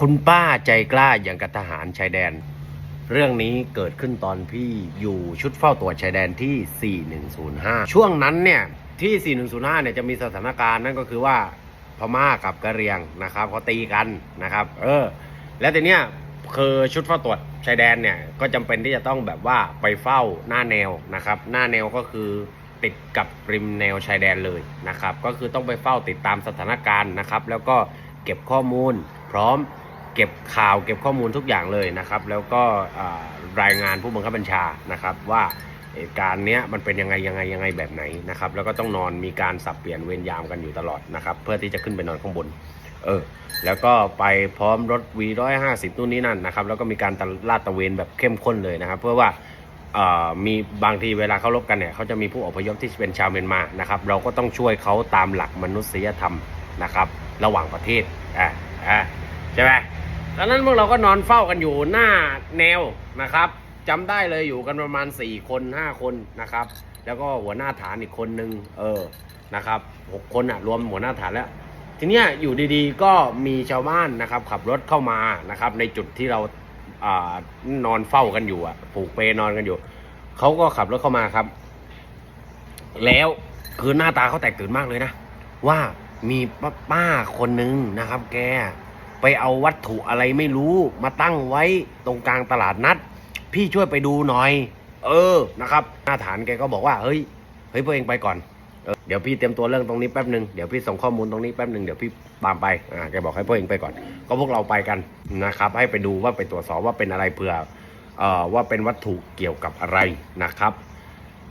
คุณป้าใจกล้าอย่างกับทหารชายแดน เรื่องนี้เกิดขึ้นตอนพี่อยู่ชุดเฝ้าตรวจชายแดนที่ 4105 ช่วงนั้นเนี่ยที่ 4105 เนี่ยจะมีสถานการณ์นั่นก็คือว่าพม่ากับกะเหรียงนะครับเขาตีกันนะครับ เออ แล้วทีเนี้ยคือชุดเฝ้าตรวจชายแดนเนี่ยก็จำเป็นที่จะต้องแบบว่าไปเฝ้าหน้าแนวนะครับ หน้าแนวก็คือติดกับริมแนวชายแดนเลยนะครับ ก็คือต้องไปเฝ้าติดตามสถานการณ์นะครับ แล้วก็เก็บข้อมูลพร้อม เก็บข่าวเก็บข้อมูลทุกอย่างเลยนะครับ แล้วก็รายงานผู้บังคับบัญชานะครับว่าเหตุการณ์เนี้ยมันเป็นยังไงยังไงยังไงแบบไหนนะครับ แล้วก็ต้องนอนมีการสับเปลี่ยนเวรยามกันอยู่ตลอดนะครับ เพื่อที่จะขึ้นไปนอนข้างบน เออ แล้วก็ไปพร้อมรถ V150 นู่นนี่นั่นนะครับ แล้วก็มีการตลาดตะเวนแบบเข้มข้นเลยนะครับ เพื่อว่ามีบางทีเวลาเขารบกันเนี่ยเขาจะมีผู้อพยพที่เป็นชาวเมียนมานะครับ เราก็ต้องช่วยเขาตามหลักมนุษยธรรมนะครับ ระหว่างประเทศอ่าอ่าใช่ไหม ดังนั้นพวกเราก็นอนเฝ้ากันอยู่หน้าแนวนะครับจำได้เลยอยู่กันประมาณ 4 คน 5 คนนะครับ แล้วก็หัวหน้าฐานอีกคนนึงเออนะครับหกคนอะรวมหัวหน้าฐานแล้ว ทีเนี้ยอยู่ดีๆก็มีชาวบ้านนะครับ ขับรถเข้ามานะครับ ในจุดที่เราอานอนเฝ้ากันอยู่อะ ผูกเปนอนกันอยู่เขาก็ขับรถเข้ามาครับ แล้วคือหน้าตาเขาแตกตื่นมากเลยนะว่ามีป้าคนหนึ่งนะครับ แก ไปเอาวัตถุอะไรไม่รู้มาตั้งไว้ตรงกลางตลาดนัด พี่ช่วยไปดูหน่อย เออนะครับหน้าฐานแกก็บอกว่าเฮ้ยเฮ้ยพวกเองไปก่อนเออเดี๋ยวพี่เตรียมตัวเรื่องตรงนี้แป๊บหนึ่งเดี๋ยวพี่ส่งข้อมูลตรงนี้แป๊บหนึ่งเดี๋ยวพี่ตามไปอ่าแกบอกให้พวกเองไปก่อน ก็พวกเราไปกันนะครับ ให้ไปดูว่าไปตรวจสอบว่าเป็นอะไรเผื่อเอ่อว่าเป็นวัตถุเกี่ยวกับอะไรนะครับ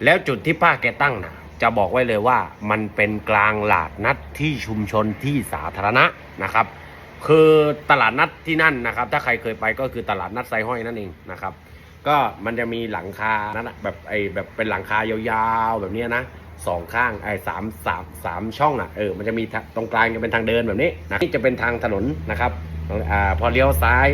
แล้วจุดที่ป้าแกตั้งนะจะบอกไว้เลยว่ามันเป็นกลางหลาดนัดที่ชุมชนที่สาธารณะนะครับ คือตลาดนัดที่นั่นนะครับ ถ้าใครเคยไปก็คือตลาดนัดไซห้อยนั่นเองนะครับ ก็มันจะมีหลังคานั่นแบบไอ้แบบเป็นหลังคายาวๆแบบเนี้ยนะสองข้างไอ้สามสามสามช่องอะเออมันจะมีทะตรงกลางจะเป็นทางเดินแบบนี้นะนี่จะเป็นทางถนนนะครับอพอเลี้ยวซ้าย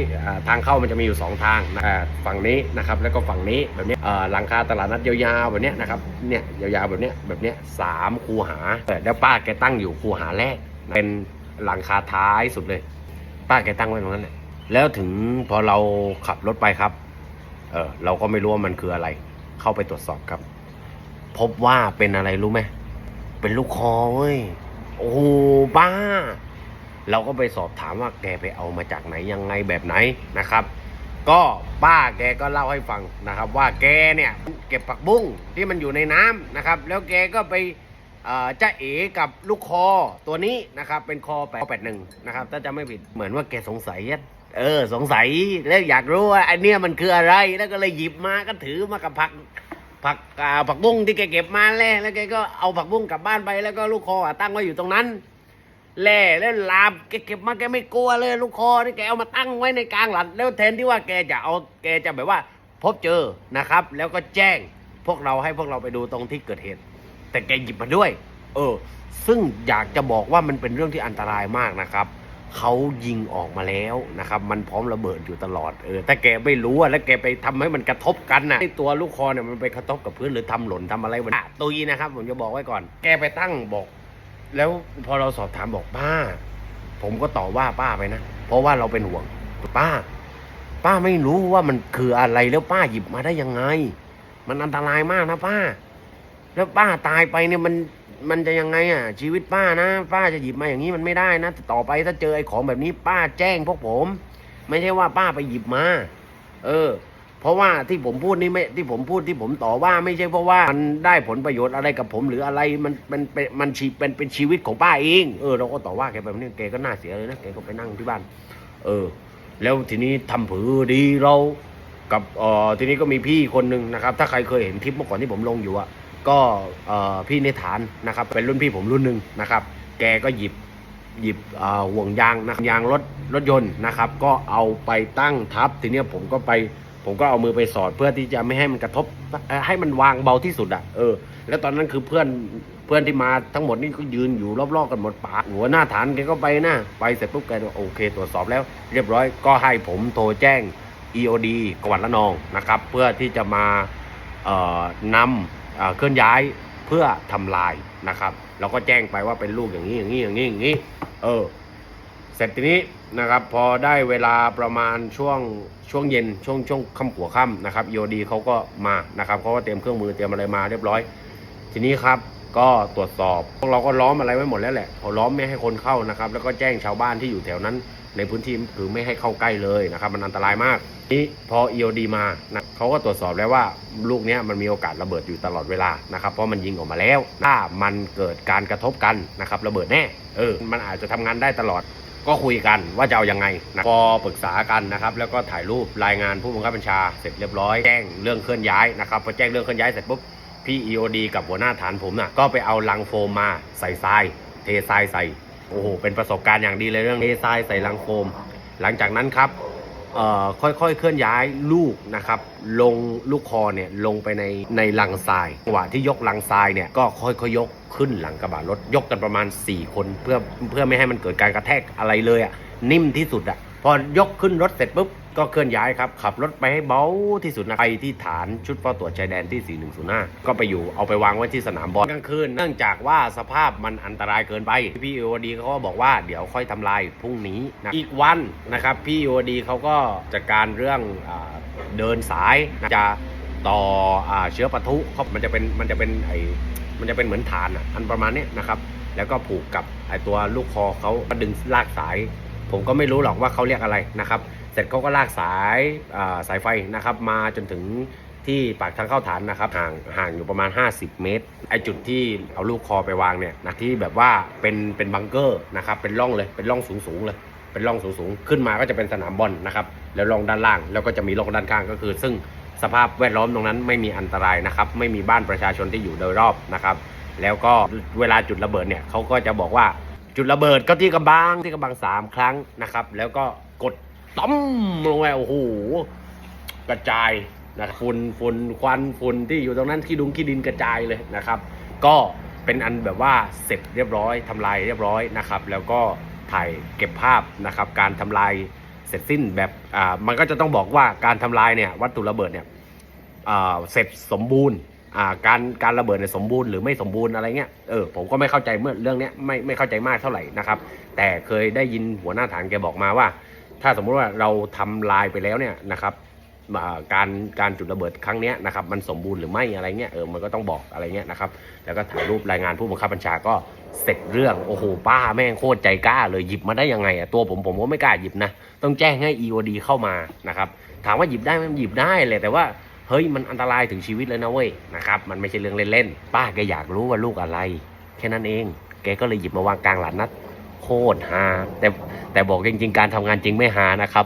ทางเข้ามันจะมีอยู่สองทางนะฝั่งนี้นะครับแล้วก็ฝั่งนี้แบบนี้หลังคาตลาดนัดยาวๆแบบเนี้ยนะครับเนี่ยยาวๆแบบเนี้ยแบบนี้สามคูหาเออแล้วป้าแกตั้งอยู่คูหาแรก เป็นหลังคาท้ายสุดเลย ป้าแกตั้งไว้ตรงนั้นแหละแล้วถึงพอเราขับรถไปครับ เออเราก็ไม่รู้ว่ามันคืออะไร เข้าไปตรวจสอบครับ พบว่าเป็นอะไรรู้ไหมเป็นลูกคอเว้ยโอ้ป้า เราก็ไปสอบถามว่าแกไปเอามาจากไหนยังไงแบบไหนนะครับ ก็ป้าแกก็เล่าให้ฟังนะครับ ว่าแกเนี่ยเก็บผักบุ้งที่มันอยู่ในน้ำนะครับ แล้วแกก็ไป จ้าเอ๋กับลูกคอตัวนี้นะครับเป็นคอแปดแปดหนึ่งนะครับถ้าจะไม่ผิดเหมือนว่าแกสงสัยอะเออสงสัยแล้วอยากรู้ว่าไอเนี้ยมันคืออะไรแล้วก็เลยหยิบมาก็ถือมากับผักผักผักบุ้งที่แกเก็บมาแล่แล้วแกก็เอาผักบุ้งกลับบ้านไปแล้วก็ลูกคอตั้งไว้อยู่ตรงนั้นแล่แล้วลามแกเก็บมาแกไม่กลัวเลย ลูกคอที่แกเอามาตั้งไว้ในกลางหลัดแล้วแทนที่ว่าแกจะเอาแกจะแบบว่า พบเจอนะครับ แล้วก็แจ้งพวกเราให้พวกเราไปดูตรงที่เกิดเหตุ แต่แกหยิบมาด้วย เออ ซึ่งอยากจะบอกว่ามันเป็นเรื่องที่อันตรายมากนะครับเขายิงออกมาแล้วนะครับ มันพร้อมระเบิดอยู่ตลอดเออถ้าแกไม่รู้อะแล้วแกไปทำให้มันกระทบกันนะไอตัวลูกคอเนี่ยมันไปกระทบกับพื้นหรือทำหล่นทำอะไรมันอะตุยนะครับ ผมจะบอกไว้ก่อน แกไปตั้งบอก แล้วพอเราสอบถามบอกป้า ผมก็ต่อว่าป้าไปนะเพราะว่าเราเป็นห่วงป้า ป้าไม่รู้ว่ามันคืออะไรแล้วป้าหยิบมาได้ยังไง มันอันตรายมากนะป้า แล้วป้าตายไปเนี่ยมันมันจะยังไงอะ ชีวิตป้านะ ป้าจะหยิบมาอย่างนี้มันไม่ได้นะต่อไปถ้าเจอไอ้ของแบบนี้ ป้าแจ้งพวกผม ไม่ใช่ว่าป้าไปหยิบมา เออ เพราะว่าที่ผมพูดนี่ไม่ที่ผมพูดที่ผมต่อว่าไม่ใช่เพราะว่ามันได้ผลประโยชน์อะไรกับผมหรืออะไรมันมันเป็นมันชีเป็นเป็นชีวิตของป้าเองเออเราก็ต่อว่าแกแบบนี้แกก็น่าเสียเลยนะแกก็ไปนั่งที่บ้าน เออ แล้วทีนี้ทำผือดีเรากับเออทีนี้ก็มีพี่คนหนึ่งนะครับ ถ้าใครเคยเห็นคลิปเมื่อก่อนที่ผมลงอยู่อะ ก็พี่ในฐานนะครับเป็นรุ่นพี่ผมรุ่นหนึ่งนะครับ แกก็หยิบหยิบห่วงยางนะยางรถรถยนต์นะครับ ก็เอาไปตั้งทับทีเนี้ยผมก็ไปผมก็เอามือไปสอดเพื่อที่จะไม่ให้มันกระทบให้มันวางเบาที่สุดอะเออ แล้วตอนนั้นคือเพื่อนเพื่อนที่มาทั้งหมดนี่ก็ยืนอยู่รอบๆกันหมดปากหัวหน้าฐานแกก็ไปนะไปเสร็จปุ๊บแกก็โอเค ตรวจสอบแล้ว เรียบร้อยก็ให้ผมโทรแจ้ง EOD กวัดละนองนะครับ เพื่อที่จะมาเอ่อนำ เคลื่อนย้ายเพื่อทำลายนะครับแล้วก็แจ้งไปว่าเป็นลูกอย่างนี้อย่างนี้อย่างนี้อย่างนี้ เออ เสร็จทีนี้นะครับ พอได้เวลาประมาณช่วงช่วงเย็นช่วงช่วงค่ำหัวค่ำนะครับ EOD เขาก็มานะครับเขาก็เตรียมเครื่องมือเตรียมอะไรมาเรียบร้อย ทีนี้ครับก็ตรวจสอบพวกเราก็ล้อมอะไรไว้หมดแล้วแหละเขาล้อมไม่ให้คนเข้านะครับ แล้วก็แจ้งชาวบ้านที่อยู่แถวนั้น ในพื้นที่คือไม่ให้เข้าใกล้เลยนะครับ มันอันตรายมาก นี่พอ EOD มานะเขาก็ตรวจสอบแล้วว่าลูกนี้มันมีโอกาสระเบิดอยู่ตลอดเวลานะครับเพราะมันยิงออกมาแล้วถ้ามันเกิดการกระทบกันนะครับระเบิดแน่เออมันอาจจะทำงานได้ตลอดก็คุยกันว่าจะเอายังไงนะพอปรึกษากันนะครับแล้วก็ถ่ายรูปรายงานผู้บังคับบัญชาเสร็จเรียบร้อยแจ้งเรื่องเคลื่อนย้ายนะครับพอแจ้งเรื่องเคลื่อนย้ายเสร็จปุ๊บพี่ EOD กับหัวหน้าฐานผมน่ะก็ไปเอาลังโฟมมาใส่ทราย เททรายใส่โอ้โหเป็นประสบการณ์อย่างดีเลยเรื่องเททรายใส่ลังโฟม หลังจากนั้นครับ ค่อยๆ เคลื่อนย้ายลูกนะครับลงลูกคอเนี่ยลงไปในในลังทรายจังหวะที่ยกลังทรายเนี่ยก็ค่อยๆยกขึ้นหลังกระบะรถยกกันประมาณ 4 คนเพื่อเพื่อไม่ให้มันเกิดการกระแทกอะไรเลยอะนิ่มที่สุดอะพอยกขึ้นรถเสร็จปุ๊บ ก็เคลื่อนย้ายครับขับรถไปให้เบาที่สุดนะไปที่ฐานชุดเฝ้าตรวจชายแดนที่ 4105 ก็ไปอยู่เอาไปวางไว้ที่สนามบอลกลางคืน เนื่องจากว่าสภาพมันอันตรายเกินไป พี่โอดีเขาก็บอกว่าเดี๋ยวค่อยทำลายพรุ่งนี้นะอีกวันนะครับพี่โอดีเขาก็จัดการเรื่องอเดินสายนะจะต่ออเชื้อปะทุเขามันจะเป็นมันจะเป็นไอมันจะเป็นเหมือนฐานอะอันประมาณนี้นะครับ แล้วก็ผูกกับไอตัวลูกคอเขาดึงลากสาย ผมก็ไม่รู้หรอกว่าเขาเรียกอะไรนะครับ ร็จเขาก็ลากสายสายไฟนะครับมาจนถึงที่ปากทางเข้าฐานนะครับห่างห่างอยู่ประมาณ 50 เมตร ไอจุดที่เอาลูกคอไปวางเนี่ยนะที่แบบว่าเป็นเป็นบังเกอร์นะครับเป็นร่องเลยเป็นร่องสูงสูงเลย เป็นร่องสูงสูงขึ้นมาก็จะเป็นสนามบอลนะครับแล้วร่องด้านล่างแล้วก็จะมีร่องด้านข้างก็คือ ซึ่งสภาพแวดล้อมตรงนั้นไม่มีอันตรายนะครับไม่มีบ้านประชาชนที่อยู่โดยรอบนะครับแล้วก็เวลาจุดระเบิดเนี่ยเขาก็จะบอกว่าจุดระเบิดก็ที่กระบังที่กระบังสามครั้งนะครับแล้วก็กด ต้อมลงไปโอ้โหกระจายนะฝุ่นฝุ่นควันฝุ่นที่อยู่ตรงนั้นขี้ดุงขี้ดินกระจายเลยนะครับ ก็เป็นอันแบบว่าเสร็จเรียบร้อยทำลายเรียบร้อยนะครับ แล้วก็ถ่ายเก็บภาพนะครับ การทำลายเสร็จสิ้นแบบอ่ามันก็จะต้องบอกว่าการทำลายเนี่ยวัตถุระเบิดเนี่ยอ่าเสร็จสมบูรณ์อ่าการการระเบิดเนี่ยสมบูรณ์หรือไม่สมบูรณ์อะไรเงี้ยเออผมก็ไม่เข้าใจเมื่อเรื่องเนี้ยไม่ไม่เข้าใจมากเท่าไหร่นะครับ แต่เคยได้ยินหัวหน้าฐานแกบอกมาว่า ถ้าสมมุติว่าเราทำลายไปแล้วเนี่ยนะครับการการจุดระเบิดครั้งนี้นะครับมันสมบูรณ์หรือไม่อะไรเงี้ยเออมันก็ต้องบอกอะไรเงี้ยนะครับแล้วก็ถ่ายรูปรายงานผู้บังคับบัญชาก็เสร็จเรื่องโอ้โหป้าแม่งโคตรใจกล้าเลยหยิบมาได้ยังไงอะตัวผมผมก็ไม่กล้าหยิบนะต้องแจ้งให้ EOD เข้ามานะครับถามว่าหยิบได้ไหมมันหยิบได้เลยแต่ว่าเฮ้ยมันอันตรายถึงชีวิตเลยนะเว้ยนะครับมันไม่ใช่เรื่องเล่นๆป้าแกอยากรู้ว่าลูกอะไร แค่นั้นเอง แกก็เลยหยิบมาวางกลางหลานนัดโคตรฮาแต่ แต่บอกจริงๆ การทำงานจริงไม่หานะครับ